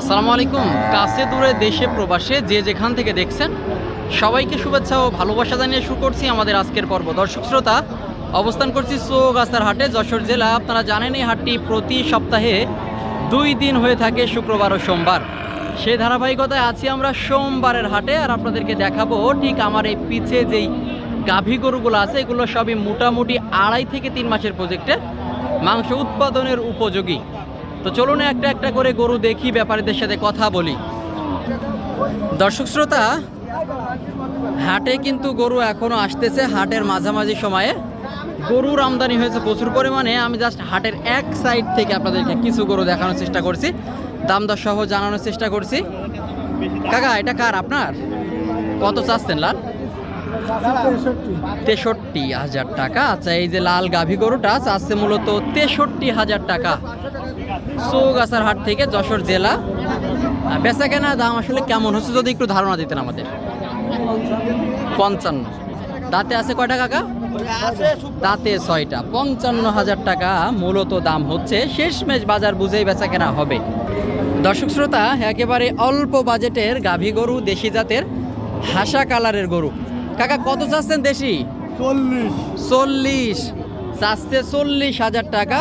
আসসালামু আলাইকুম। কাছে দূরে দেশে প্রবাসে যে যেখান থেকে দেখছেন, সবাইকে শুভেচ্ছা ও ভালোবাসা জানিয়ে শুরু করছি আমাদের আজকের পর্ব। দর্শক শ্রোতা, অবস্থান করছি সোগাস্তার হাটে, যশোর জেলা। আপনারা জানেন, এই হাটটি প্রতি সপ্তাহে দুই দিন হয়ে থাকে শুক্রবার ও সোমবার। সেই ধারাবাহিকতায় আছি আমরা সোমবারের হাটে আর আপনাদেরকে দেখাবো ঠিক আমার এই পিছে যেই গাভী গরুগুলো আছে, এগুলো সবই মোটামুটি আড়াই থেকে তিন মাসের প্রজেক্টে মাংস উৎপাদনের উপযোগী। তো চলুন একটা একটা করে গরু দেখি, ব্যাপারীদের সাথে কথা বলি। দর্শক শ্রোতা, হাটে কিন্তু গরু এখনও আসতেছে। হাটের মাঝামাঝি সময়ে গরুর আমদানি হয়েছে প্রচুর পরিমাণে। আমি জাস্ট হাটের এক সাইড থেকে আপনাদেরকে কিছু গরু দেখানোর চেষ্টা করছি। দাম দর সহ জানানোর চেষ্টা করছি। কাকা, এটা কার আপনার? কত চাচ্ছেন, লাল? তেষট্টি হাজার টাকা। আচ্ছা এই যে লাল গাভী গরুটা আছে মূলত তেষট্টি হাজার টাকা। চৌগাছার হাট থেকে যশোর জেলা। বেচা কেনা দাম আসলে কেমন হচ্ছে যদি একটু ধারণা দিতেন আমাদের? পঞ্চান্ন। দাঁতে আছে কয়টা কাকা? দাঁতে ছয়টা। পঞ্চান্ন হাজার টাকা মূলত দাম হচ্ছে। শেষমেশ বাজার বুঝেই বেচা কেনা হবে। দর্শক শ্রোতা, একেবারে অল্প বাজেটের গাভী গরু দেশি জাতের হাসা কালারের গরু। কাকা কত চাচ্ছেন দেশি? চল্লিশ। চল্লিশ। চাচ্ছে চল্লিশ হাজার টাকা।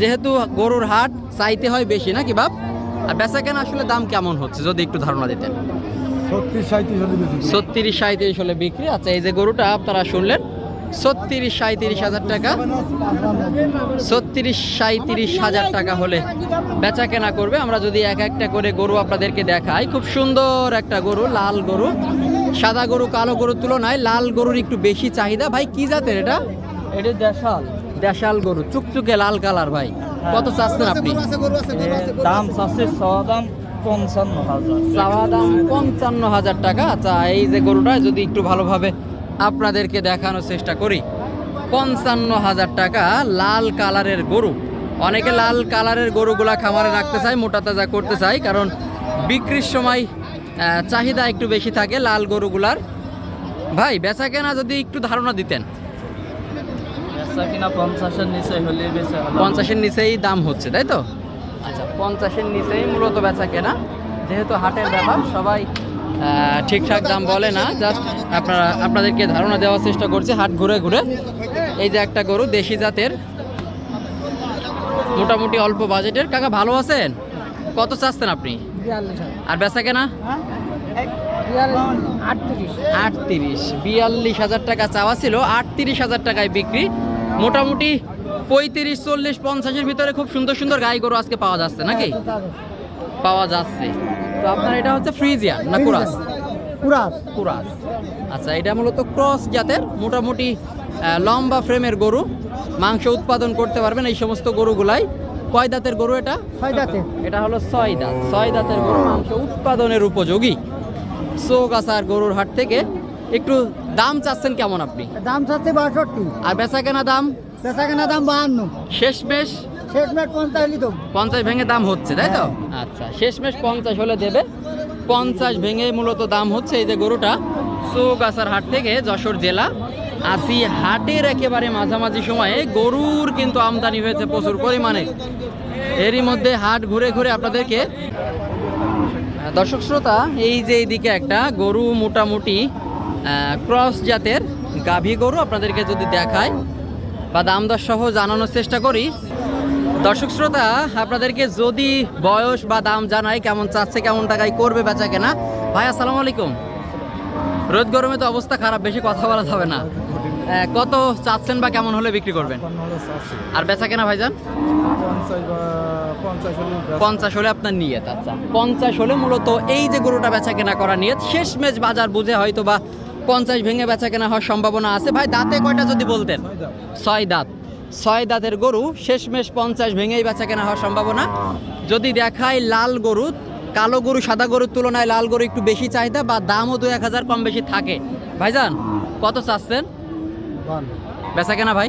যেহেতু গরুর হাট চাইতে হয় বেশি নাকি বাপ? আর বেচা কেনা আসলে দাম কেমন হচ্ছে যদি একটু ধারণা দিতেন? ছত্রিশ সাঁত্রিশ হলে বিক্রি। আচ্ছা এই যে গরুটা আপনারা শুনলেন ছত্রিশ সাঁত্রিশ হাজার টাকা। ছত্রিশ সাঁত্রিশ হাজার টাকা হলে বেচা কেনা করবে। আমরা যদি এক একটা করে গরু আপনাদেরকে দেখাই খুব সুন্দর একটা গরু লাল গরু। সাদা গরু কালো গরুর তুলনায় লাল গরুর একটু বেশি চাহিদা। ভাই কি জাতের এটা? এটা দেশাল। দেশাল গরু চুকচুকে লাল কালার ভাই। কত চাচ্ছেন আপনি? দাম চাচ্ছে দাম পঞ্চান্ন হাজার। চাওয়া দাম পঞ্চান্ন হাজার টাকা। আচ্ছা এই যে গরুটা যদি একটু ভালোভাবে আপনাদেরকে দেখানোর চেষ্টা করি। পঞ্চান্ন হাজার টাকা লাল কালারের গরু। অনেকে লাল কালারের গরুগুলা খামারে রাখতে চায় মোটা তাজা করতে চায় কারণ বিক্রির সময় চাহিদা একটু বেশি থাকে লাল গরুগুলার। ভাই বেচা কেনা যদি একটু ধারণা দিতেন। পঞ্চাশের নিচেই দাম হচ্ছে তাই তো? আচ্ছা পঞ্চাশের নিচেই মূলত বেচা কেনা যেহেতু হাটের ব্যাপার সবাই ঠিকঠাক দাম বলে না জাস্ট আপনারা আপনাদেরকে ধারণা দেওয়ার চেষ্টা করছি হাট ঘুরে ঘুরে। এই যে একটা গরু দেশি জাতের। মোটামুটি অল্প বাজেটের। কাকা ভালো আছেন? কত চাচ্ছেন আপনি? আর বেচা কেনা? আটত্রিশ। বিয়াল্লিশ হাজার টাকা চাওয়া ছিল আটত্রিশ হাজার টাকায় বিক্রি। মোটামুটি পঁয়ত্রিশ চল্লিশ পঞ্চাশের ভিতরে খুব সুন্দর সুন্দর গাই গরু আজকে পাওয়া যাচ্ছে নাকি? পাওয়া যাচ্ছে। তো আপনার এটা হচ্ছে ফ্রিজিয়ান না কুরাস? কুরাস। কুরাস। আচ্ছা এটা মূলত ক্রস জাতের মোটামুটি লম্বা ফ্রেমের গরু। মাংস উৎপাদন করতে পারবেন এই সমস্ত গরুগুলাই। কয় দাঁতের গরু এটা? ছয় দাঁতের। এটা হলো ছয় দাঁত। ছয় দাঁতের গরু মাংস উৎপাদনের উপযোগী। চৌগাছার গরুর হাট থেকে একটু দাম চাচ্ছেন কেমন আপনি? দাম চাচ্ছে বাষট্টি। আর বেচা কেনা দাম? বেচা কেনা দাম বাহান্ন। শেষমেশ শেষ মেট পঞ্চাশ পঞ্চাশ ভেঙে দাম হচ্ছে তাই তো? হ্যাঁ। আচ্ছা শেষমেশ পঞ্চাশ হলে দেবে। পঞ্চাশ ভেঙে মূলত দাম হচ্ছে এই যে গরুটা। চৌগাছার হাট থেকে যশোর জেলা আসি হাটের একেবারে মাঝামাঝি সময়ে। গরুর কিন্তু আমদানি হয়েছে প্রচুর পরিমাণে। এরই মধ্যে হাট ঘুরে ঘুরে আপনাদেরকে দর্শক শ্রোতা, এই যে এইদিকে একটা গরু মোটামুটি ক্রস জাতের গাভী গরু আপনাদেরকে যদি দেখায় বা দাম দর সহ জানানোর চেষ্টা করি। দর্শক শ্রোতা, আপনাদেরকে যদি বয়স বা দাম জানাই কেমন চাচ্ছে, কেমন টাকায় করবে, বেচা কেনা। ভাই, আসসালামু আলাইকুম। রোদ গরমে তো অবস্থা খারাপ, বেশি কথা বলা যাবে না। কত চাচ্ছেন বা কেমন হলে বিক্রি করবেন? আর বেচা কেনা ভাইজান? পঞ্চাশ হলে আপনার নিয়ত আচ্ছা। পঞ্চাশ হলে মূলত এই যে গরুটা বেচা কেনা করা নিয়ত, শেষমেশ বাজার বুঝে হয়তো বা পঞ্চাশ ভেঙে বেচা কেনা হওয়ার সম্ভাবনা আছে। ভাই, দাঁতে কয়টা যদি বলতেন? ছয় দাঁত। ছয় দাঁতের গরু, শেষমেশ পঞ্চাশ ভেঙেই বেচা কেনা হওয়ার সম্ভাবনা। যদি দেখায় লাল গরু কালো গরু সাদা গরুর তুলনায় লাল গরু একটু বেশি চাহিদা বা দামও দু এক হাজার কম বেশি থাকে। ভাইজান কত চাচ্ছেন? বেচা কেনা ভাই?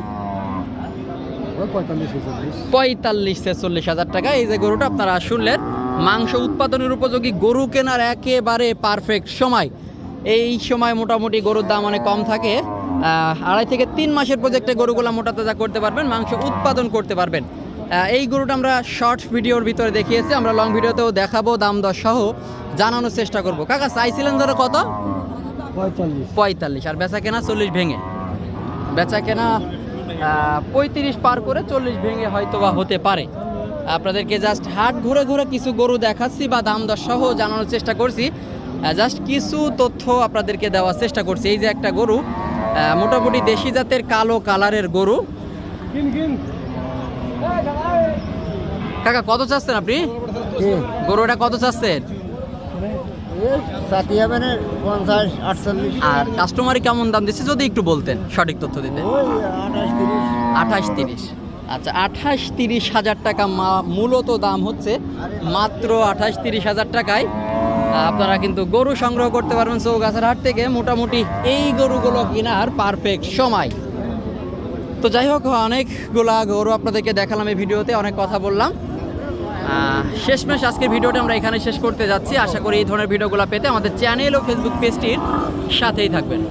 পঁয়তাল্লিশ চল্লিশ ছেচল্লিশ হাজার টাকা। এই যে গরুটা আপনারা শুনলেন মাংস উৎপাদনের উপযোগী গরু কেনার একেবারে পারফেক্ট সময়। এই সময় মোটামুটি গরুর দাম অনেক কম থাকে। আড়াই থেকে তিন মাসের প্রজেক্টে গরুগুলা মোটা তাজা করতে পারবেন মাংস উৎপাদন করতে পারবেন। এই গরুটা আমরা শর্ট ভিডিওর ভিতরে দেখিয়েছি আমরা লং ভিডিওতেও দেখাবো দাম দর সহ জানানোর চেষ্টা করব। কাকা চাইছিলেন ধরো কত? পঁয়তাল্লিশ। পঁয়তাল্লিশ আর বেচা কেনা চল্লিশ ভেঙে। বেচা কেনা পঁয়ত্রিশ পার করে চল্লিশ ভেঙে হয়তো বা হতে পারে। আপনাদেরকে জাস্ট হাট ঘুরে ঘুরে কিছু গরু দেখাচ্ছি বা দাম দর সহ জানানোর চেষ্টা করছি। জাস্ট কিছু তথ্য আপনাদেরকে দেওয়ার চেষ্টা করছি। এই যে একটা গরু মোটামুটি দেশি জাতের কালো কালারের গরু। কাকা কত চাচ্ছেন আপনি? গরুটা কত চাচ্ছেন? আর কাস্টমারই কেমন দাম দিচ্ছে যদি একটু বলতেন সঠিক তথ্য দিতেন। আঠাশ তিরিশ। আচ্ছা আঠাশ তিরিশ হাজার টাকা মা- মূলত দাম হচ্ছে মাত্র আঠাশ তিরিশ হাজার টাকায়। আপনারা কিন্তু গরু সংগ্রহ করতে পারবেন চৌগাছার হাট থেকে। মোটামুটি এই গরুগুলো কেনার পারফেক্ট সময়। তো যাই হোক, অনেকগুলা গৌরব আপনাদেরকে দেখালাম এই ভিডিওতে, অনেক কথা বললাম। শেষ শেষমেশ আজকের ভিডিওটা আমরা এখানে শেষ করতে যাচ্ছি। আশা করি এই ধরনের ভিডিওগুলো পেতে আমাদের চ্যানেল ও ফেসবুক পেজটির সাথেই থাকবেন।